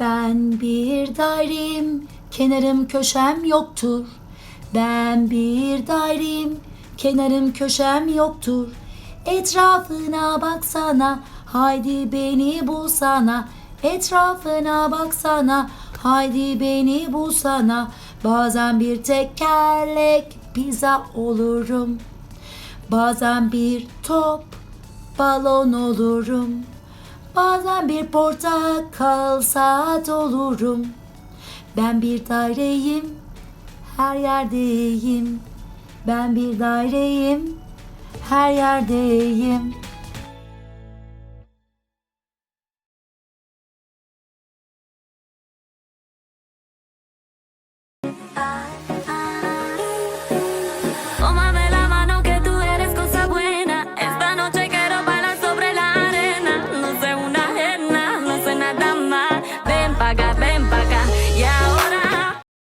Ben bir daireyim, kenarım köşem yoktur. Ben bir daireyim, kenarım köşem yoktur. Etrafına baksana, haydi beni bulsana. Etrafına baksana, haydi beni bulsana. Bazen bir tekerlek pizza olurum. Bazen bir top balon olurum. Bazen bir portakal saat olurum. Ben bir daireyim, her yerdeyim. Ben bir daireyim, her yerdeyim.